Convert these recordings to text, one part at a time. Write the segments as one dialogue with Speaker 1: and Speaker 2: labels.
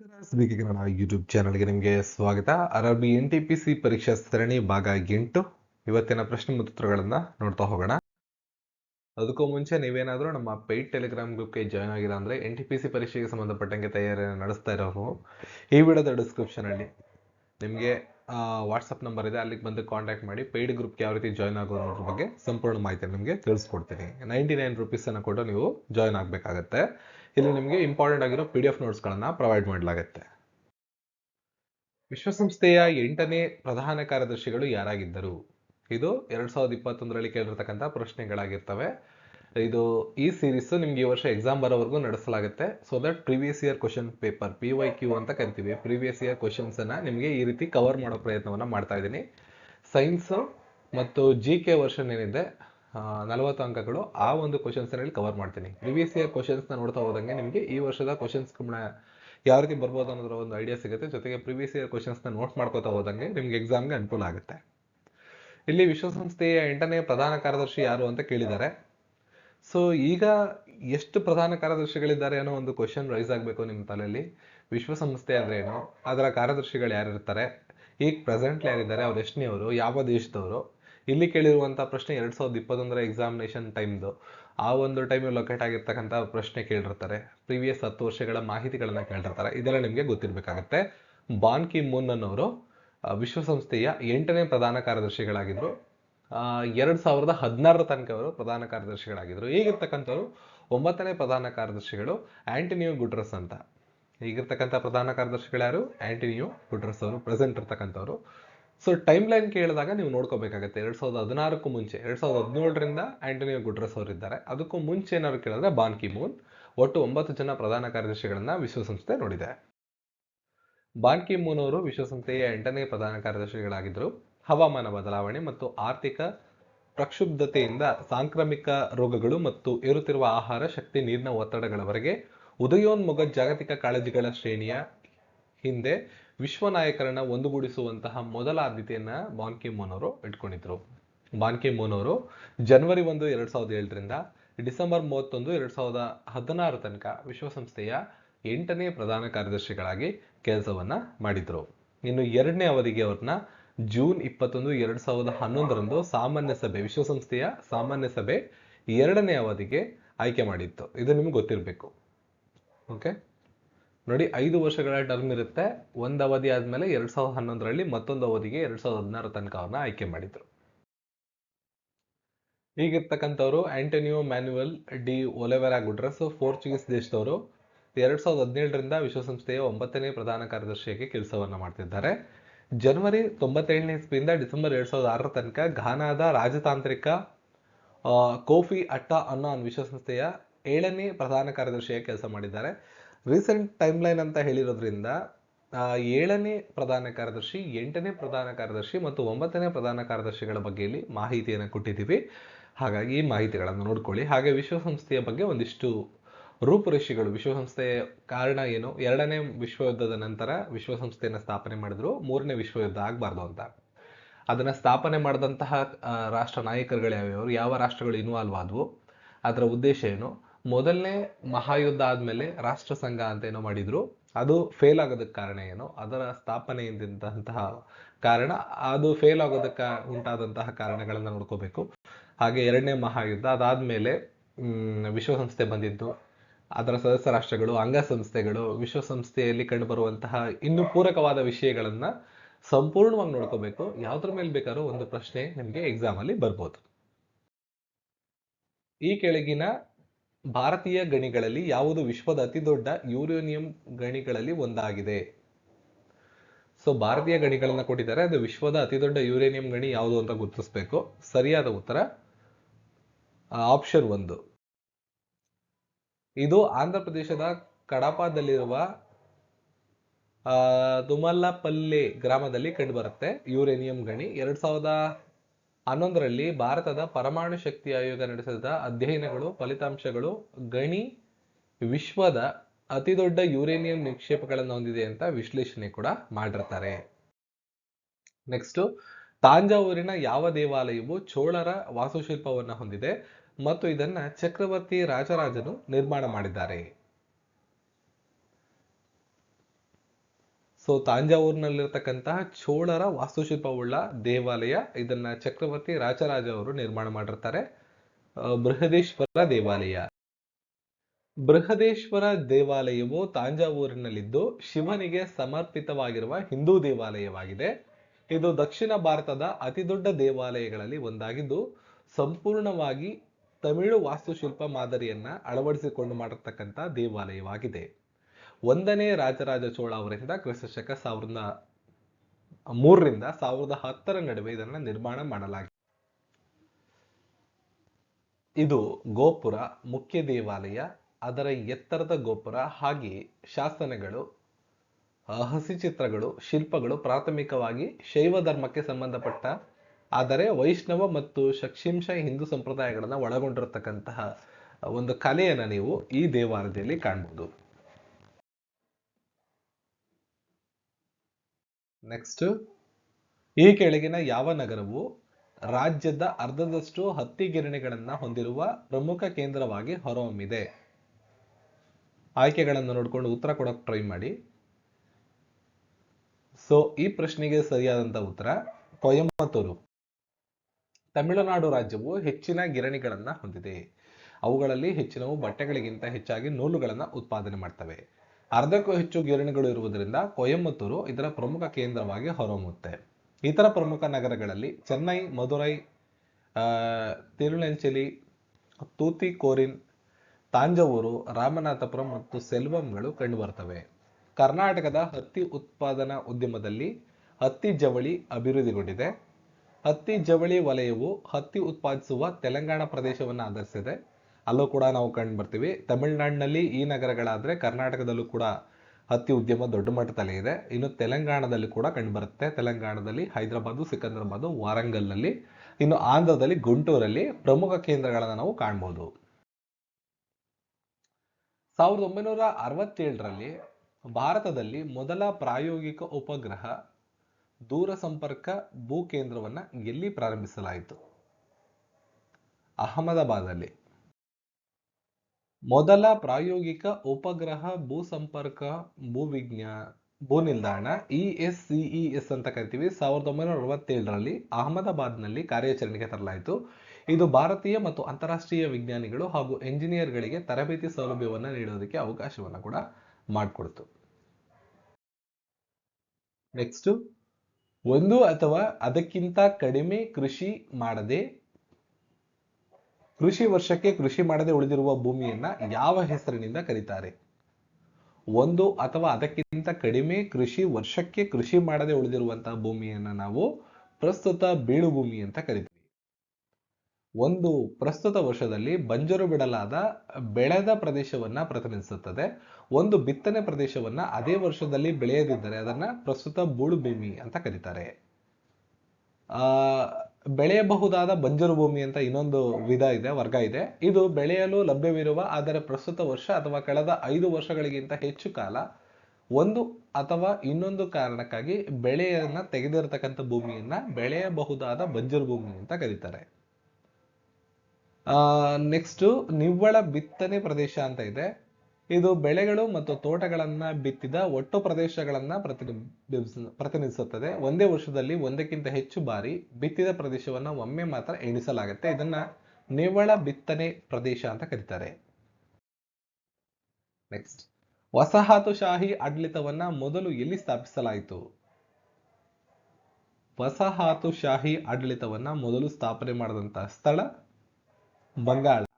Speaker 1: ನಮಸ್ಕಾರ channel YouTube ಚಾನಲ್ಗೆ ನಿಮಗೆ ಸ್ವಾಗತ. ಅರಬಿ ಎನ್ ಟಿ ಪಿ ಸಿ ಪರೀಕ್ಷಾ ಸರಣಿ ಭಾಗ ಎಂಟು. ಇವತ್ತಿನ ಪ್ರಶ್ನೆ ಮತ್ತು ಉತ್ತರಗಳನ್ನ ನೋಡ್ತಾ ಹೋಗೋಣ. ಅದಕ್ಕೂ ಮುಂಚೆ ನೀವೇನಾದರೂ ನಮ್ಮ ಪೇಯ್ಡ್ ಟೆಲಿಗ್ರಾಮ್ ಗ್ರೂಪ್ಗೆ ಜಾಯ್ನ್ ಆಗಿಲ್ಲ ಅಂದರೆ ಎನ್ ಟಿ ಪಿ ಸಿ ಪರೀಕ್ಷೆಗೆ ಸಂಬಂಧಪಟ್ಟಂಗೆ ತಯಾರಿಯನ್ನು ನಡೆಸ್ತಾ ಇರೋರು, ಈ ವಿಡಿಯೋದ ಡಿಸ್ಕ್ರಿಪ್ಷನಲ್ಲಿ ನಿಮಗೆ ವಾಟ್ಸಪ್ ನಂಬರ್ ಇದೆ. ಅಲ್ಲಿಗೆ ಬಂದು ಕಾಂಟ್ಯಾಕ್ಟ್ ಮಾಡಿ ಪೇಯ್ಡ್ ಗ್ರೂಪ್ಗೆ ಯಾವ ರೀತಿ ಜಾಯ್ನ್ ಆಗೋದ್ರ ಬಗ್ಗೆ ಸಂಪೂರ್ಣ ಮಾಹಿತಿ ನಿಮಗೆ ತಿಳಿಸ್ಕೊಡ್ತೀನಿ. ನೈಂಟಿ ನೈನ್ ರುಪೀಸನ್ನು ಕೊಟ್ಟು ನೀವು ಜಾಯ್ನ್ ಆಗಬೇಕಾಗತ್ತೆ. ಇಲ್ಲಿ ನಿಮಗೆ ಇಂಪಾರ್ಟೆಂಟ್ ಆಗಿರೋ ಪಿ ಡಿ ಎಫ್ ನೋಟ್ಸ್ಗಳನ್ನು ಪ್ರೊವೈಡ್ ಮಾಡಲಾಗುತ್ತೆ. ವಿಶ್ವಸಂಸ್ಥೆಯ ಎಂಟನೇ ಪ್ರಧಾನ ಕಾರ್ಯದರ್ಶಿಗಳು ಯಾರಾಗಿದ್ದರು? ಇದು ಎರಡು ಸಾವಿರದ ಇಪ್ಪತ್ತೊಂದರಲ್ಲಿ ಕೇಳಿರ್ತಕ್ಕಂಥ ಪ್ರಶ್ನೆಗಳಾಗಿರ್ತವೆ. ಇದು ಈ ಸೀರೀಸ್ ನಿಮ್ಗೆ ಈ ವರ್ಷ ಎಕ್ಸಾಮ್ ಬರೋವರೆಗೂ ನಡೆಸಲಾಗುತ್ತೆ. So that previous year question paper P Y Q ಅಂತ ಕರಿತೀವಿ. ಪ್ರೀವಿಯಸ್ ಇಯರ್ ಕ್ವಶನ್ಸ್ ಅನ್ನ ನಿಮಗೆ ಈ ರೀತಿ ಕವರ್ ಮಾಡೋ ಪ್ರಯತ್ನವನ್ನ ಮಾಡ್ತಾ ಇದ್ದೀನಿ. ಸೈನ್ಸ್ ಮತ್ತು ಜಿ ಕೆ ವರ್ಷನ್ ಏನಿದೆ ನಲವತ್ತು ಅಂಕಗಳು ಆ ಒಂದು ಕ್ವಶನ್ಸ್ನಲ್ಲಿ ಕವರ್ ಮಾಡ್ತೀನಿ. ಪ್ರಿವಿಯಸ್ ಇಯರ್ ಕ್ವಶನ್ಸ್ನ ನೋಡ್ತಾ ಹೋದಂಗೆ ನಿಮಗೆ ಈ ವರ್ಷದ ಕ್ವಶನ್ಸ್ ಯಾವ ರೀತಿ ಬರ್ಬೋದು ಅನ್ನೋದ್ರ ಒಂದು ಐಡಿಯಾ ಸಿಗುತ್ತೆ. ಜೊತೆಗೆ ಪ್ರಿವಿಯಸ್ ಇಯರ್ ಕ್ವಶನ್ಸ್ನ ನೋಟ್ ಮಾಡ್ಕೋತಾ ಹೋದಂಗೆ ನಿಮ್ಗೆ ಎಕ್ಸಾಮ್ಗೆ ಅನುಕೂಲ ಆಗುತ್ತೆ. ಇಲ್ಲಿ ವಿಶ್ವಸಂಸ್ಥೆಯ ಎಂಟನೇ ಪ್ರಧಾನ ಕಾರ್ಯದರ್ಶಿ ಯಾರು ಅಂತ ಕೇಳಿದ್ದಾರೆ. ಸೊ ಈಗ ಎಷ್ಟು ಪ್ರಧಾನ ಕಾರ್ಯದರ್ಶಿಗಳಿದ್ದಾರೆ ಅನ್ನೋ ಒಂದು ಕ್ವಶನ್ ರೈಸ್ ಆಗಬೇಕು ನಿಮ್ಮ ತಲೆಯಲ್ಲಿ. ವಿಶ್ವಸಂಸ್ಥೆ ಅಂದ್ರೆ ಏನು ಅದರ ಕಾರ್ಯದರ್ಶಿಗಳು ಯಾರಿರ್ತಾರೆ? ಈಗ ಪ್ರೆಸೆಂಟ್ಲಿ ಯಾರಿದ್ದಾರೆ? ಅವ್ರು ಎಷ್ಟನೇವರು? ಯಾವ ದೇಶದವರು? ಇಲ್ಲಿ ಕೇಳಿರುವಂಥ ಪ್ರಶ್ನೆ ಎರಡು ಸಾವಿರದ ಇಪ್ಪತ್ತೊಂದರ ಎಕ್ಸಾಮಿನೇಷನ್ ಟೈಮ್ದು ಆ ಒಂದು ಟೈಮ್ ಲೊಕೇಟ್ ಆಗಿರ್ತಕ್ಕಂಥ ಪ್ರಶ್ನೆ ಕೇಳಿರ್ತಾರೆ. ಪ್ರೀವಿಯಸ್ ಹತ್ತು ವರ್ಷಗಳ ಮಾಹಿತಿಗಳನ್ನು ಕೇಳಿರ್ತಾರೆ. ಇದೆಲ್ಲ ನಿಮಗೆ ಗೊತ್ತಿರಬೇಕಾಗತ್ತೆ. ಬಾನ್ ಕಿ ಮೂನ್ ಅನ್ನೋರು ವಿಶ್ವಸಂಸ್ಥೆಯ ಎಂಟನೇ ಪ್ರಧಾನ ಕಾರ್ಯದರ್ಶಿಗಳಾಗಿದ್ದರು ಎರಡು ಸಾವಿರದ ಹದಿನಾರರ ತನಕ ಅವರು ಪ್ರಧಾನ ಕಾರ್ಯದರ್ಶಿಗಳಾಗಿದ್ದರು ಈಗಿರ್ತಕ್ಕಂಥವ್ರು ಒಂಬತ್ತನೇ ಪ್ರಧಾನ ಕಾರ್ಯದರ್ಶಿಗಳು ಆಂಟನಿಯೋ ಗುಡ್ರಸ್ ಅಂತ. ಈಗಿರ್ತಕ್ಕಂಥ ಪ್ರಧಾನ ಕಾರ್ಯದರ್ಶಿಗಳು ಯಾರು? ಆಂಟನಿಯೋ ಗುಡ್ರಸ್ ಅವರು ಪ್ರೆಸೆಂಟ್ ಇರ್ತಕ್ಕಂಥವ್ರು. ಸೊ ಟೈಮ್ ಲೈನ್ ಕೇಳಿದಾಗ ನೀವು ನೋಡ್ಕೋಬೇಕಾಗತ್ತೆ. ಎರಡ್ ಸಾವಿರದ ಹದಿನಾರಕ್ಕೂ ಮುಂಚೆ, ಎರಡ್ ಸಾವಿರದ ಹದಿನೇಳರಿಂದ ಆಂಟೋನಿಯೋ ಗುಡ್ರಸ್ ಅವರು ಇದ್ದಾರೆ ಅದಕ್ಕೂ ಮುಂಚೆ ಏನಾದ್ರು ಕೇಳಿದ್ರೆ ಬಾನ್ ಕಿ ಮೂನ್, ಒಟ್ಟು ಒಂಬತ್ತು ಜನ ಪ್ರಧಾನ ಕಾರ್ಯದರ್ಶಿಗಳನ್ನ ವಿಶ್ವಸಂಸ್ಥೆ ನೋಡಿದೆ. ಬಾನ್ ಕಿ ಮೂನ್ ಅವರು ವಿಶ್ವಸಂಸ್ಥೆಯ ಎಂಟನೇ ಪ್ರಧಾನ ಕಾರ್ಯದರ್ಶಿಗಳಾಗಿದ್ದರು. ಹವಾಮಾನ ಬದಲಾವಣೆ ಮತ್ತು ಆರ್ಥಿಕ ಪ್ರಕ್ಷುಬ್ಧತೆಯಿಂದ ಸಾಂಕ್ರಾಮಿಕ ರೋಗಗಳು ಮತ್ತು ಏರುತ್ತಿರುವ ಆಹಾರ ಶಕ್ತಿ ನೀರಿನ ಒತ್ತಡಗಳವರೆಗೆ ಉದಯೋನ್ಮುಖ ಜಾಗತಿಕ ಕಾಳಜಿಗಳ ಶ್ರೇಣಿಯ ಹಿಂದೆ ವಿಶ್ವ ನಾಯಕರನ್ನ ಒಂದುಗೂಡಿಸುವಂತಹ ಮೊದಲ ಆದ್ಯತೆಯನ್ನ ಬಾನ್ ಕಿ ಮೋನ್ ಅವರು ಇಟ್ಕೊಂಡಿದ್ರು. ಬಾನ್ಕಿ ಮೋನ್ ಅವರು ಜನವರಿ ಒಂದು, ಎರಡ್ ಸಾವಿರದ ಏಳರಿಂದ ಡಿಸೆಂಬರ್ ಮೂವತ್ತೊಂದು, ಎರಡ್ ಸಾವಿರದ ಹದಿನಾರು ತನಕ ವಿಶ್ವಸಂಸ್ಥೆಯ ಎಂಟನೇ ಪ್ರಧಾನ ಕಾರ್ಯದರ್ಶಿಗಳಾಗಿ ಕೆಲಸವನ್ನ ಮಾಡಿದ್ರು. ಇನ್ನು ಎರಡನೇ ಅವಧಿಗೆ ಅವ್ರನ್ನ ಜೂನ್ ಇಪ್ಪತ್ತೊಂದು, ಎರಡ್ ಸಾವಿರದ ಹನ್ನೊಂದರಂದು ಸಾಮಾನ್ಯ ಸಭೆ, ವಿಶ್ವಸಂಸ್ಥೆಯ ಸಾಮಾನ್ಯ ಸಭೆ ಎರಡನೇ ಅವಧಿಗೆ ಆಯ್ಕೆ ಮಾಡಿತ್ತು. ಇದು ನಿಮ್ಗೆ ಗೊತ್ತಿರಬೇಕು. ಓಕೆ ನೋಡಿ, ಐದು ವರ್ಷಗಳ ಟರ್ಮ್ ಇರುತ್ತೆ. ಒಂದು ಅವಧಿ ಆದಮೇಲೆ ಎರಡ್ ಸಾವಿರದ ಹನ್ನೊಂದರಲ್ಲಿ ಮತ್ತೊಂದು ಅವಧಿಗೆ ಎರಡ್ ಸಾವಿರದ ಹದಿನಾರು ತನಕ ಅವ್ರನ್ನ ಆಯ್ಕೆ ಮಾಡಿದ್ರು. ಈಗಿರ್ತಕ್ಕಂಥವ್ರು Antonio Manuel de Oliveira Guterres Portuguese ದೇಶದವರು, ಎರಡ್ ಸಾವಿರದ ಹದಿನೇಳರಿಂದ ವಿಶ್ವಸಂಸ್ಥೆಯ ಒಂಬತ್ತನೇ ಪ್ರಧಾನ ಕಾರ್ಯದರ್ಶಿಯಾಗಿ ಕೆಲಸವನ್ನ ಮಾಡ್ತಿದ್ದಾರೆ. ಜನವರಿ ತೊಂಬತ್ತೇಳನೇ ಇಸ್ವಿಯಿಂದ ಡಿಸೆಂಬರ್ ಎರಡ್ ಸಾವಿರದ ಆರರ ತನಕ ಘಾನಾದ ರಾಜತಾಂತ್ರಿಕ ಕೋಫಿ ಅಟ್ಟ ಅನ್ನೋ ವಿಶ್ವಸಂಸ್ಥೆಯ ಏಳನೇ ಪ್ರಧಾನ ಕಾರ್ಯದರ್ಶಿಯಾಗಿ ಕೆಲಸ ಮಾಡಿದ್ದಾರೆ. ರೀಸೆಂಟ್ ಟೈಮ್ ಲೈನ್ ಅಂತ ಹೇಳಿರೋದ್ರಿಂದ ಏಳನೇ ಪ್ರಧಾನ ಕಾರ್ಯದರ್ಶಿ, ಎಂಟನೇ ಪ್ರಧಾನ ಕಾರ್ಯದರ್ಶಿ ಮತ್ತು ಒಂಬತ್ತನೇ ಪ್ರಧಾನ ಕಾರ್ಯದರ್ಶಿಗಳ ಬಗ್ಗೆ ಇಲ್ಲಿ ಮಾಹಿತಿಯನ್ನು ಕೊಟ್ಟಿದ್ದೀವಿ. ಹಾಗಾಗಿ ಈ ಮಾಹಿತಿಗಳನ್ನು ನೋಡ್ಕೊಳ್ಳಿ. ಹಾಗೆ ವಿಶ್ವಸಂಸ್ಥೆಯ ಬಗ್ಗೆ ಒಂದಿಷ್ಟು ರೂಪುರೇಷೆಗಳು ವಿಶ್ವಸಂಸ್ಥೆಯ ಕಾರಣ ಏನು? ಎರಡನೇ ವಿಶ್ವಯುದ್ಧದ ನಂತರ ವಿಶ್ವಸಂಸ್ಥೆಯನ್ನು ಸ್ಥಾಪನೆ ಮಾಡಿದ್ರು. ಮೂರನೇ ವಿಶ್ವಯುದ್ಧ ಆಗಬಾರ್ದು ಅಂತ. ಅದನ್ನು ಸ್ಥಾಪನೆ ಮಾಡಿದಂತಹ ರಾಷ್ಟ್ರ ನಾಯಕರುಗಳು ಯಾವ್ಯಾವರು? ಯಾವ ರಾಷ್ಟ್ರಗಳು ಇನ್ವಾಲ್ವ್ ಆದವು? ಅದರ ಉದ್ದೇಶ ಏನು? ಮೊದಲನೇ ಮಹಾಯುದ್ಧ ಆದ್ಮೇಲೆ ರಾಷ್ಟ್ರ ಸಂಘ ಅಂತ ಏನೋ ಮಾಡಿದ್ರು. ಅದು ಫೇಲ್ ಆಗೋದಕ್ಕೆ ಕಾರಣ ಏನು? ಅದರ ಸ್ಥಾಪನೆಯಿಂದಂತಹ ಕಾರಣ, ಅದು ಫೇಲ್ ಆಗೋದಕ್ಕೆ ಉಂಟಾದಂತಹ ಕಾರಣಗಳನ್ನ ನೋಡ್ಕೋಬೇಕು. ಹಾಗೆ ಎರಡನೇ ಮಹಾಯುದ್ಧ ಅದಾದ್ಮೇಲೆ ವಿಶ್ವಸಂಸ್ಥೆ ಬಂದಿದ್ದು ಅದರ ಸದಸ್ಯ ರಾಷ್ಟ್ರಗಳು, ಅಂಗಸಂಸ್ಥೆಗಳು ವಿಶ್ವಸಂಸ್ಥೆಯಲ್ಲಿ ಕಂಡುಬರುವಂತಹ ಇನ್ನು ಪೂರಕವಾದ ವಿಷಯಗಳನ್ನ ಸಂಪೂರ್ಣವಾಗಿ ನೋಡ್ಕೋಬೇಕು. ಯಾವ್ದ್ರ ಮೇಲೆ ಬೇಕಾದ್ರೂ ಒಂದು ಪ್ರಶ್ನೆ ನಿಮಗೆ ಎಕ್ಸಾಮ್ ಅಲ್ಲಿ ಬರ್ಬೋದು. ಈ ಕೆಳಗಿನ ಭಾರತೀಯ ಗಣಿಗಳಲ್ಲಿ ಯಾವುದು ವಿಶ್ವದ ಅತಿ ದೊಡ್ಡ ಯುರೇನಿಯಂ ಗಣಿಗಳಲ್ಲಿ ಒಂದಾಗಿದೆ. ಸೊ ಭಾರತೀಯ ಗಣಿಗಳನ್ನ ಕೊಟ್ಟಿದ್ದಾರೆ. ಅದು ವಿಶ್ವದ ಅತಿ ದೊಡ್ಡ ಯುರೇನಿಯಂ ಗಣಿ ಯಾವುದು ಅಂತ ಗುರುತಿಸಬೇಕು. ಸರಿಯಾದ ಉತ್ತರ ಆಪ್ಷನ್ ಒಂದು. ಇದು ಆಂಧ್ರ ಪ್ರದೇಶದ ಕಡಪದಲ್ಲಿರುವ ತುಮಲ್ಲಪಲ್ಲೆ ಗ್ರಾಮದಲ್ಲಿ ಕಂಡುಬರುತ್ತೆ ಯುರೇನಿಯಂ ಗಣಿ. ಎರಡ್ ಸಾವಿರದ ಹನ್ನೊಂದರಲ್ಲಿ ಭಾರತದ ಪರಮಾಣು ಶಕ್ತಿ ಆಯೋಗ ನಡೆಸಿದ ಅಧ್ಯಯನಗಳು, ಫಲಿತಾಂಶಗಳು ಗಣಿ ವಿಶ್ವದ ಅತಿದೊಡ್ಡ ಯುರೇನಿಯಂ ನಿಕ್ಷೇಪಗಳನ್ನು ಹೊಂದಿದೆ ಅಂತ ವಿಶ್ಲೇಷಣೆ ಕೂಡ ಮಾಡಿರ್ತಾರೆ. ನೆಕ್ಸ್ಟ್ ತಾಂಜಾವೂರಿನ ಯಾವ ದೇವಾಲಯವು ಚೋಳರ ವಾಸ್ತುಶಿಲ್ಪವನ್ನು ಹೊಂದಿದೆ ಮತ್ತು ಇದನ್ನ ಚಕ್ರವರ್ತಿ ರಾಜರಾಜನು ನಿರ್ಮಾಣ ಮಾಡಿದ್ದಾರೆ? ಸೊ ತಾಂಜಾವೂರಿನಲ್ಲಿರ್ತಕ್ಕಂತಹ ಚೋಳರ ವಾಸ್ತುಶಿಲ್ಪವುಳ್ಳ ದೇವಾಲಯ, ಇದನ್ನ ಚಕ್ರವರ್ತಿ ರಾಜರಾಜ ಅವರು ನಿರ್ಮಾಣ ಮಾಡಿರ್ತಾರೆ. ಬೃಹದೇಶ್ವರ ದೇವಾಲಯ. ಬೃಹದೇಶ್ವರ ದೇವಾಲಯವು ತಾಂಜಾವೂರಿನಲ್ಲಿದ್ದು ಶಿವನಿಗೆ ಸಮರ್ಪಿತವಾಗಿರುವ ಹಿಂದೂ ದೇವಾಲಯವಾಗಿದೆ. ಇದು ದಕ್ಷಿಣ ಭಾರತದ ಅತಿದೊಡ್ಡ ದೇವಾಲಯಗಳಲ್ಲಿ ಒಂದಾಗಿದ್ದು, ಸಂಪೂರ್ಣವಾಗಿ ತಮಿಳು ವಾಸ್ತುಶಿಲ್ಪ ಮಾದರಿಯನ್ನ ಅಳವಡಿಸಿಕೊಂಡು ಮಾಡಿರ್ತಕ್ಕಂಥ ದೇವಾಲಯವಾಗಿದೆ. ಒಂದನೇ ರಾಜರಾಜ ಚೋಳ ಅವರಿಂದ ಕ್ರಿಸ್ತಶಕ ಸಾವಿರದ ಮೂರರಿಂದ ಸಾವಿರದ ಹತ್ತರ ನಡುವೆ ಇದನ್ನ ನಿರ್ಮಾಣ ಮಾಡಲಾಗಿದೆ. ಇದು ಗೋಪುರ, ಮುಖ್ಯ ದೇವಾಲಯ, ಅದರ ಎತ್ತರದ ಗೋಪುರ ಹಾಗೆ ಶಾಸನಗಳು ಹಸಿ ಚಿತ್ರಗಳು, ಶಿಲ್ಪಗಳು ಪ್ರಾಥಮಿಕವಾಗಿ ಶೈವ ಧರ್ಮಕ್ಕೆ ಸಂಬಂಧಪಟ್ಟ, ಆದರೆ ವೈಷ್ಣವ ಮತ್ತು ಶಕ್ಷಿಂಶ ಹಿಂದೂ ಸಂಪ್ರದಾಯಗಳನ್ನು ಒಳಗೊಂಡಿರತಕ್ಕಂತಹ ಒಂದು ಕಲೆಯನ್ನು ನೀವು ಈ ದೇವಾಲಯದಲ್ಲಿ ಕಾಣಬಹುದು ನೆಕ್ಸ್ಟ್ ಈ ಕೆಳಗಿನ ಯಾವ ನಗರವು ರಾಜ್ಯದ ಅರ್ಧದಷ್ಟು ಹತ್ತಿ ಗಿರಣಿಗಳನ್ನ ಹೊಂದಿರುವ ಪ್ರಮುಖ ಕೇಂದ್ರವಾಗಿ ಹೊರಹೊಮ್ಮಿದೆ? ಆಯ್ಕೆಗಳನ್ನು ನೋಡಿಕೊಂಡು ಉತ್ತರ ಕೊಡೋಕೆ ಟ್ರೈ ಮಾಡಿ. ಸೊ ಈ ಪ್ರಶ್ನೆಗೆ ಸರಿಯಾದಂತ ಉತ್ತರ ಕೊಯಂಬತ್ತೂರು. ತಮಿಳುನಾಡು ರಾಜ್ಯವು ಹೆಚ್ಚಿನ ಗಿರಣಿಗಳನ್ನ ಹೊಂದಿದೆ. ಅವುಗಳಲ್ಲಿ ಹೆಚ್ಚಿನವು ಬಟ್ಟೆಗಳಿಗಿಂತ ಹೆಚ್ಚಾಗಿ ನೂಲುಗಳನ್ನ ಉತ್ಪಾದನೆ ಮಾಡ್ತವೆ. ಅರ್ಧಕ್ಕೂ ಹೆಚ್ಚು ಗಿರಣಿಗಳು ಇರುವುದರಿಂದ ಕೊಯಮತ್ತೂರು ಇದರ ಪ್ರಮುಖ ಕೇಂದ್ರವಾಗಿ ಹೊರಹೊಮ್ಮುತ್ತೆ. ಇತರ ಪ್ರಮುಖ ನಗರಗಳಲ್ಲಿ ಚೆನ್ನೈ, ಮಧುರೈ ತಿರುನೆಲ್ಚೇಲಿ, ತೂತಿಕೋರಿನ್, ತಾಂಜಾವೂರು, ರಾಮನಾಥಪುರಂ ಮತ್ತು ಸೆಲ್ವಂಗಳು ಕಂಡುಬರ್ತವೆ. ಕರ್ನಾಟಕದ ಹತ್ತಿ ಉತ್ಪಾದನಾ ಉದ್ಯಮದಲ್ಲಿ ಹತ್ತಿ ಜವಳಿ ಅಭಿವೃದ್ಧಿಗೊಂಡಿದೆ. ಹತ್ತಿ ಜವಳಿ ವಲಯವು ಹತ್ತಿ ಉತ್ಪಾದಿಸುವ ತೆಲಂಗಾಣ ಪ್ರದೇಶವನ್ನು ಆಧರಿಸಿದೆ ಅಲ್ಲೂ ಕೂಡ ನಾವು ಕಂಡು ಬರ್ತೀವಿ. ತಮಿಳುನಾಡಿನಲ್ಲಿ ಈ ನಗರಗಳಾದರೆ ಕರ್ನಾಟಕದಲ್ಲೂ ಕೂಡ ಹತ್ತಿ ಉದ್ಯಮ ದೊಡ್ಡ ಮಟ್ಟದಲ್ಲಿ ಇದೆ. ಇನ್ನು ತೆಲಂಗಾಣದಲ್ಲಿ ಕೂಡ ಕಂಡುಬರುತ್ತೆ ತೆಲಂಗಾಣದಲ್ಲಿ ಹೈದರಾಬಾದು ಸಿಕಂದ್ರಾಬಾದು ವಾರಂಗಲ್ನಲ್ಲಿ, ಇನ್ನು ಆಂಧ್ರದಲ್ಲಿ, ಗುಂಟೂರಲ್ಲಿ ಪ್ರಮುಖ ಕೇಂದ್ರಗಳನ್ನು ನಾವು ಕಾಣ್ಬೋದು. ಸಾವಿರದ ಒಂಬೈನೂರ ಅರವತ್ತೇಳರಲ್ಲಿ ಭಾರತದಲ್ಲಿ ಮೊದಲ ಪ್ರಾಯೋಗಿಕ ಉಪಗ್ರಹ ದೂರ ಸಂಪರ್ಕ ಭೂ ಕೇಂದ್ರವನ್ನು ಎಲ್ಲಿ ಪ್ರಾರಂಭಿಸಲಾಯಿತು. ಅಹಮದಾಬಾದಲ್ಲಿ ಮೊದಲ ಪ್ರಾಯೋಗಿಕ ಉಪಗ್ರಹ ಭೂ ಸಂಪರ್ಕ ಭೂವಿಜ್ಞಾ, ಭೂ ನಿಲ್ದಾಣ, ಇ ಎಸ್ ಸಿಇಎಸ್ ಅಂತ ಕರಿತೀವಿ. ಸಾವಿರದ ಒಂಬೈನೂರ ಅರವತ್ತೇಳರಲ್ಲಿ ಅಹಮದಾಬಾದ್ನಲ್ಲಿ ಕಾರ್ಯಾಚರಣೆಗೆ ತರಲಾಯಿತು. ಇದು ಭಾರತೀಯ ಮತ್ತು ಅಂತಾರಾಷ್ಟ್ರೀಯ ವಿಜ್ಞಾನಿಗಳು ಹಾಗೂ ಎಂಜಿನಿಯರ್ಗಳಿಗೆ ತರಬೇತಿ ಸೌಲಭ್ಯವನ್ನು ನೀಡೋದಕ್ಕೆ ಅವಕಾಶವನ್ನು ಕೂಡ ಮಾಡಿಕೊಡ್ತು. ನೆಕ್ಸ್ಟು, ಒಂದು ಅಥವಾ ಅದಕ್ಕಿಂತ ಕಡಿಮೆ ಕೃಷಿ ಮಾಡದೆ ಕೃಷಿ ವರ್ಷಕ್ಕೆ ಕೃಷಿ ಮಾಡದೆ ಉಳಿದಿರುವ ಭೂಮಿಯನ್ನ ಯಾವ ಹೆಸರಿನಿಂದ ಕರೀತಾರೆ? ಒಂದು ಅಥವಾ ಅದಕ್ಕಿಂತ ಕಡಿಮೆ ಕೃಷಿ ವರ್ಷಕ್ಕೆ ಕೃಷಿ ಮಾಡದೆ ಉಳಿದಿರುವಂತಹ ಭೂಮಿಯನ್ನ ನಾವು ಪ್ರಸ್ತುತ ಬೀಳುಭೂಮಿ ಅಂತ ಕರಿತೀವಿ. ಒಂದು ಪ್ರಸ್ತುತ ವರ್ಷದಲ್ಲಿ ಬಂಜರು ಬಿಡಲಾದ ಬೆಳೆದ ಪ್ರದೇಶವನ್ನ ಪ್ರತಿನಿಧಿಸುತ್ತದೆ. ಒಂದು ಬಿತ್ತನೆ ಪ್ರದೇಶವನ್ನ ಅದೇ ವರ್ಷದಲ್ಲಿ ಬೆಳೆಯದಿದ್ದರೆ ಅದನ್ನ ಪ್ರಸ್ತುತ ಬೂಳು ಭೂಮಿ ಅಂತ ಕರೀತಾರೆ. ಆ ಬೆಳೆಯಬಹುದಾದ ಬಂಜರು ಭೂಮಿ ಅಂತ ಇನ್ನೊಂದು ವಿಧ ಇದೆ, ವರ್ಗ ಇದೆ. ಇದು ಬೆಳೆಯಲು ಲಭ್ಯವಿರುವ, ಆದರೆ ಪ್ರಸ್ತುತ ವರ್ಷ ಅಥವಾ ಕಳೆದ ಐದು ವರ್ಷಗಳಿಗಿಂತ ಹೆಚ್ಚು ಕಾಲ, ಒಂದು ಅಥವಾ ಇನ್ನೊಂದು ಕಾರಣಕ್ಕಾಗಿ ಬೆಳೆಯನ್ನ ತೆಗೆದಿರತಕ್ಕಂಥ ಭೂಮಿಯನ್ನ ಬೆಳೆಯಬಹುದಾದ ಬಂಜರು ಭೂಮಿ ಅಂತ ಕರೀತಾರೆ. ನೆಕ್ಸ್ಟ್ ನಿವ್ವಳ ಬಿತ್ತನೆ ಪ್ರದೇಶ ಅಂತ ಇದೆ. ಇದು ಬೆಳೆಗಳು ಮತ್ತು ತೋಟಗಳನ್ನ ಬಿತ್ತಿದ ಒಟ್ಟು ಪ್ರದೇಶಗಳನ್ನ ಪ್ರತಿನಿಧಿಸ ಪ್ರತಿನಿಧಿಸುತ್ತದೆ. ಒಂದೇ ವರ್ಷದಲ್ಲಿ ಒಂದಕ್ಕಿಂತ ಹೆಚ್ಚು ಬಾರಿ ಬಿತ್ತಿದ ಪ್ರದೇಶವನ್ನ ಒಮ್ಮೆ ಮಾತ್ರ ಎಣಿಸಲಾಗುತ್ತೆ. ಇದನ್ನ ನಿವ್ವಳ ಬಿತ್ತನೆ ಪ್ರದೇಶ ಅಂತ ಕರೀತಾರೆ. ನೆಕ್ಸ್ಟ್. ವಸಾಹತುಶಾಹಿ ಆಡಳಿತವನ್ನ ಮೊದಲು ಎಲ್ಲಿ ಸ್ಥಾಪಿಸಲಾಯಿತು? ವಸಾಹತುಶಾಹಿ ಆಡಳಿತವನ್ನ ಮೊದಲು ಸ್ಥಾಪನೆ ಮಾಡಿದಂತಹ ಸ್ಥಳ ಬಂಗಾಳ.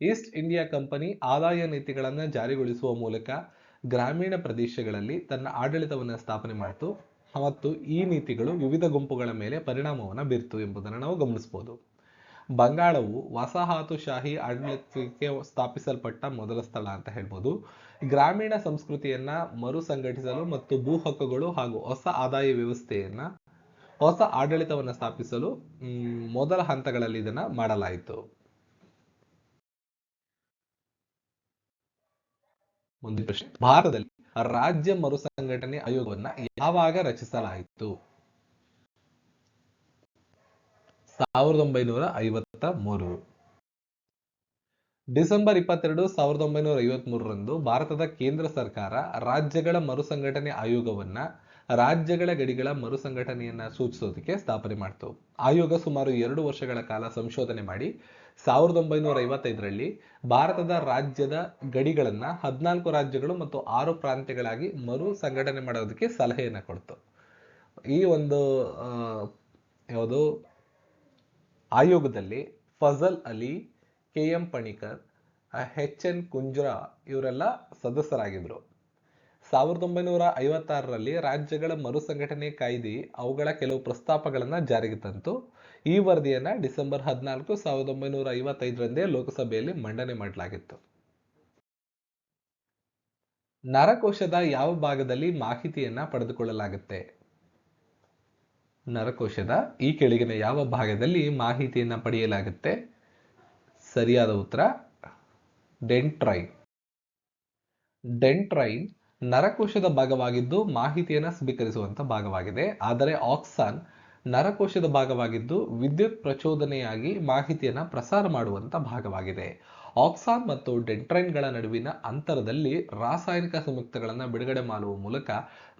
Speaker 1: ಈಸ್ಟ್ ಇಂಡಿಯಾ ಕಂಪನಿ ಆದಾಯ ನೀತಿಗಳನ್ನು ಜಾರಿಗೊಳಿಸುವ ಮೂಲಕ ಗ್ರಾಮೀಣ ಪ್ರದೇಶಗಳಲ್ಲಿ ತನ್ನ ಆಡಳಿತವನ್ನು ಸ್ಥಾಪನೆ ಮಾಡಿತು. ಮತ್ತು ಈ ನೀತಿಗಳು ವಿವಿಧ ಗುಂಪುಗಳ ಮೇಲೆ ಪರಿಣಾಮವನ್ನು ಬೀರ್ತು ಎಂಬುದನ್ನು ನಾವು ಗಮನಿಸಬಹುದು ಬಂಗಾಳವು ವಸಾಹತುಶಾಹಿ ಆಡಳಿತಕ್ಕೆ ಸ್ಥಾಪಿಸಲ್ಪಟ್ಟ ಮೊದಲ ಸ್ಥಳ ಅಂತ ಹೇಳ್ಬೋದು. ಗ್ರಾಮೀಣ ಸಂಸ್ಕೃತಿಯನ್ನ ಮರು ಸಂಘಟಿಸಲು ಮತ್ತು ಭೂ ಹಕ್ಕುಗಳು ಹಾಗೂ ಹೊಸ ಆದಾಯ ವ್ಯವಸ್ಥೆಯನ್ನ, ಹೊಸ ಆಡಳಿತವನ್ನು ಸ್ಥಾಪಿಸಲು ಮೊದಲ ಹಂತಗಳಲ್ಲಿ ಇದನ್ನ ಮಾಡಲಾಯಿತು. ಮುಂದಿನ ಪ್ರಶ್ನೆ. ಭಾರತದಲ್ಲಿ ರಾಜ್ಯ ಮರುಸಂಘಟನೆ ಆಯೋಗವನ್ನ ಯಾವಾಗ ರಚಿಸಲಾಯಿತು? ಸಾವಿರದ ಒಂಬೈನೂರ ಐವತ್ತ ಮೂರು. ಡಿಸೆಂಬರ್ ಇಪ್ಪತ್ತೆರಡು ಸಾವಿರದ ಒಂಬೈನೂರ ಐವತ್ತ್ ಮೂರರಂದು ಭಾರತದ ಕೇಂದ್ರ ಸರ್ಕಾರ ರಾಜ್ಯಗಳ ಮರುಸಂಘಟನೆ ಆಯೋಗವನ್ನ ರಾಜ್ಯಗಳ ಗಡಿಗಳ ಮರುಸಂಘಟನೆಯನ್ನ ಸೂಚಿಸೋದಕ್ಕೆ ಸ್ಥಾಪನೆ ಮಾಡಿತು. ಆಯೋಗ ಸುಮಾರು ಎರಡು ವರ್ಷಗಳ ಕಾಲ ಸಂಶೋಧನೆ ಮಾಡಿ ಸಾವಿರದ ಒಂಬೈನೂರ ಐವತ್ತೈದರಲ್ಲಿ ಭಾರತದ ರಾಜ್ಯದ ಗಡಿಗಳನ್ನ ಹದಿನಾಲ್ಕು ರಾಜ್ಯಗಳು ಮತ್ತು ಆರು ಪ್ರಾಂತ್ಯಗಳಾಗಿ ಮರು ಸಂಘಟನೆ ಮಾಡೋದಕ್ಕೆ ಸಲಹೆಯನ್ನು ಕೊಡ್ತು. ಈ ಒಂದು ಯಾವುದು, ಆಯೋಗದಲ್ಲಿ Fazal Ali, K M Panikkar H N Kunzru ಇವರೆಲ್ಲ ಸದಸ್ಯರಾಗಿದ್ರು. ಸಾವಿರದ ಒಂಬೈನೂರ ಐವತ್ತಾರರಲ್ಲಿ ರಾಜ್ಯಗಳ ಮರುಸಂಘಟನೆ ಕಾಯ್ದೆ, ಅವುಗಳ ಕೆಲವು ಪ್ರಸ್ತಾಪಗಳನ್ನು ಜಾರಿಗೆ ತಂತು. ಈ ವರದಿಯನ್ನು ಡಿಸೆಂಬರ್ ಹದಿನಾಲ್ಕು ಸಾವಿರದ ಒಂಬೈನೂರ ಐವತ್ತೈದರಂದೇ ಲೋಕಸಭೆಯಲ್ಲಿ ಮಂಡನೆ ಮಾಡಲಾಗಿತ್ತು. ನರಕೋಶದ ಯಾವ ಭಾಗದಲ್ಲಿ ಮಾಹಿತಿಯನ್ನ ಪಡೆದುಕೊಳ್ಳಲಾಗುತ್ತೆ? ನರಕೋಶದ ಈ ಕೆಳಗಿನ ಯಾವ ಭಾಗದಲ್ಲಿ ಮಾಹಿತಿಯನ್ನ ಪಡೆಯಲಾಗುತ್ತೆ? ಸರಿಯಾದ ಉತ್ತರ, ಡೆಂಟ್ರೈನ್. ಡೆಂಟ್ರೈನ್ ನರಕೋಶದ ಭಾಗವಾಗಿದ್ದು ಮಾಹಿತಿಯನ್ನು ಸ್ವೀಕರಿಸುವಂಥ ಭಾಗವಾಗಿದೆ. ಆದರೆ ಆಕ್ಸಾನ್ ನರಕೋಶದ ಭಾಗವಾಗಿದ್ದು ವಿದ್ಯುತ್ ಪ್ರಚೋದನೆಯಾಗಿ ಮಾಹಿತಿಯನ್ನು ಪ್ರಸಾರ ಮಾಡುವಂಥ ಭಾಗವಾಗಿದೆ. ಆಕ್ಸಾನ್ ಮತ್ತು ಡೆಂಟ್ರೈನ್ಗಳ ನಡುವಿನ ಅಂತರದಲ್ಲಿ ರಾಸಾಯನಿಕ ಸಂಯುಕ್ತಗಳನ್ನು ಬಿಡುಗಡೆ ಮಾಡುವ ಮೂಲಕ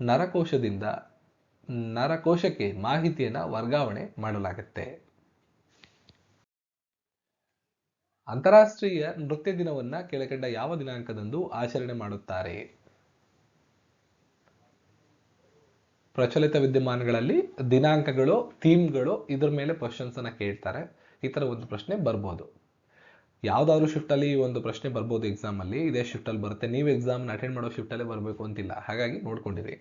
Speaker 1: ನರಕೋಶದಿಂದ ನರಕೋಶಕ್ಕೆ ಮಾಹಿತಿಯನ್ನು ವರ್ಗಾವಣೆ ಮಾಡಲಾಗುತ್ತೆ. ಅಂತಾರಾಷ್ಟ್ರೀಯ ನೃತ್ಯ ದಿನವನ್ನು ಕೆಳಕಂಡ ಯಾವ ದಿನಾಂಕದಂದು ಆಚರಣೆ ಮಾಡುತ್ತಾರೆ? ಪ್ರಚಲಿತ ವಿದ್ಯಮಾನಗಳಲ್ಲಿ ದಿನಾಂಕಗಳು, ಥೀಮ್ಗಳು ಇದ್ರ ಮೇಲೆ ಕ್ವಶನ್ಸ್ ಅನ್ನ ಕೇಳ್ತಾರೆ. ಈ ಥರ ಒಂದು ಪ್ರಶ್ನೆ ಬರ್ಬೋದು. ಯಾವ್ದಾದ್ರು ಶಿಫ್ಟ್ ಅಲ್ಲಿ ಈ ಒಂದು ಪ್ರಶ್ನೆ ಬರ್ಬೋದು ಎಕ್ಸಾಮ್ ಅಲ್ಲಿ, ಇದೇ ಶಿಫ್ಟ್ ಅಲ್ಲಿ ಬರುತ್ತೆ. ನೀವು ಎಕ್ಸಾಮ್ ಅಟೆಂಡ್ ಮಾಡೋ ಶಿಫ್ಟ್ ಅಲ್ಲೇ ಬರಬೇಕು ಅಂತಿಲ್ಲ. ಹಾಗಾಗಿ ನೋಡ್ಕೊಂಡಿರಿ.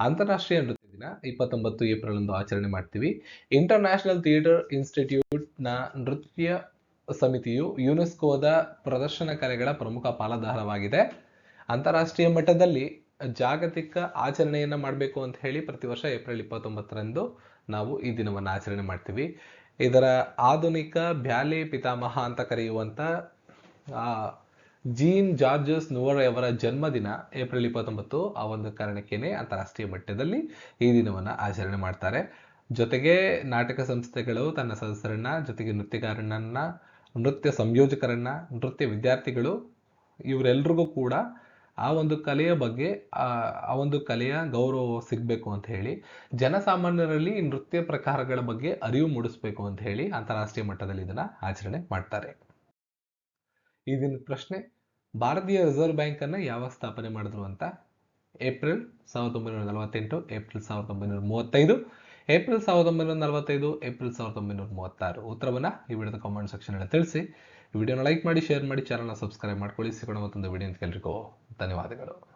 Speaker 1: ಅಂತಾರಾಷ್ಟ್ರೀಯ ನೃತ್ಯ ದಿನ ಇಪ್ಪತ್ತೊಂಬತ್ತು ಏಪ್ರಿಲ್ ಅಂದು ಆಚರಣೆ ಮಾಡ್ತೀವಿ. ಇಂಟರ್ನ್ಯಾಷನಲ್ ಥಿಯೇಟರ್ ಇನ್ಸ್ಟಿಟ್ಯೂಟ್ನ ನೃತ್ಯ ಸಮಿತಿಯು ಯುನೆಸ್ಕೋದ ಪ್ರದರ್ಶನ ಕಲೆಗಳ ಪ್ರಮುಖ ಪಾಲುದಾರವಾಗಿದೆ. ಅಂತಾರಾಷ್ಟ್ರೀಯ ಮಟ್ಟದಲ್ಲಿ ಜಾಗತಿಕ ಆಚರಣೆಯನ್ನು ಮಾಡಬೇಕು ಅಂತ ಹೇಳಿ ಪ್ರತಿ ವರ್ಷ ಏಪ್ರಿಲ್ ಇಪ್ಪತ್ತೊಂಬತ್ತರಂದು ನಾವು ಈ ದಿನವನ್ನು ಆಚರಣೆ ಮಾಡ್ತೀವಿ. ಇದರ ಆಧುನಿಕ ಬ್ಯಾಲೆ ಪಿತಾಮಹ ಅಂತ ಕರೆಯುವಂಥ ಜೀನ್ ಜಾರ್ಜಸ್ ನುವರ್ ಅವರ ಜನ್ಮದಿನ ಏಪ್ರಿಲ್ ಇಪ್ಪತ್ತೊಂಬತ್ತು ಆ ಒಂದು ಕಾರಣಕ್ಕೇನೆ ಅಂತಾರಾಷ್ಟ್ರೀಯ ಮಟ್ಟದಲ್ಲಿ ಈ ದಿನವನ್ನ ಆಚರಣೆ ಮಾಡ್ತಾರೆ. ಜೊತೆಗೆ ನಾಟಕ ಸಂಸ್ಥೆಗಳು ತನ್ನ ಸದಸ್ಯರನ್ನ, ಜೊತೆಗೆ ನೃತ್ಯಗಾರನನ್ನ, ನೃತ್ಯ ಸಂಯೋಜಕರನ್ನ, ನೃತ್ಯ ವಿದ್ಯಾರ್ಥಿಗಳು, ಇವರೆಲ್ರಿಗೂ ಕೂಡ ಆ ಒಂದು ಕಲೆಯ ಬಗ್ಗೆ, ಆ ಒಂದು ಕಲೆಯ ಗೌರವ ಸಿಗಬೇಕು ಅಂತ ಹೇಳಿ, ಜನಸಾಮಾನ್ಯರಲ್ಲಿ ನೃತ್ಯ ಪ್ರಕಾರಗಳ ಬಗ್ಗೆ ಅರಿವು ಮೂಡಿಸ್ಬೇಕು ಅಂತ ಹೇಳಿ ಅಂತಾರಾಷ್ಟ್ರೀಯ ಮಟ್ಟದಲ್ಲಿ ಇದನ್ನ ಆಚರಣೆ ಮಾಡ್ತಾರೆ. ಈ ಪ್ರಶ್ನೆ, ಭಾರತೀಯ ರಿಸರ್ವ್ ಬ್ಯಾಂಕ್ ಅನ್ನ ಯಾವ ಸ್ಥಾಪನೆ ಮಾಡಿದ್ರು ಅಂತ? ಏಪ್ರಿಲ್ ಸಾವಿರದ ಒಂಬೈನೂರ ನಲವತ್ತೆಂಟು, ಏಪ್ರಿಲ್ ಸಾವಿರದ ಒಂಬೈನೂರ ಮೂವತ್ತೈದು, ಏಪ್ರಿಲ್ ಸಾವಿರದ ಒಂಬೈನೂರ ನಲವತ್ತೈದು, ಏಪ್ರಿಲ್ ಸಾವಿರದ ಒಂಬೈನೂರ ಮೂವತ್ತಾರು. ಉತ್ತರವನ್ನ ಈ ವಿಡಿಯೋದ ಕಾಮೆಂಟ್ ಸೆಕ್ಷನ್ ಅಲ್ಲಿ ತಿಳಿಸಿ. ವಿಡಿಯೋನ ಲೈಕ್ ಮಾಡಿ ಶೇರ್ ಮಾಡಿ ಚಾನಲ್ನ ಸಬ್ಸ್ಕ್ರೈಬ್ ಮಾಡ್ಕೊಳ್ಳಿ. ಸಿಗೋಣ ಮತ್ತೊಂದು ವಿಡಿಯೋ ಅಂತ ಕೇಳಿಕೋ ಧನ್ಯವಾದಗಳು.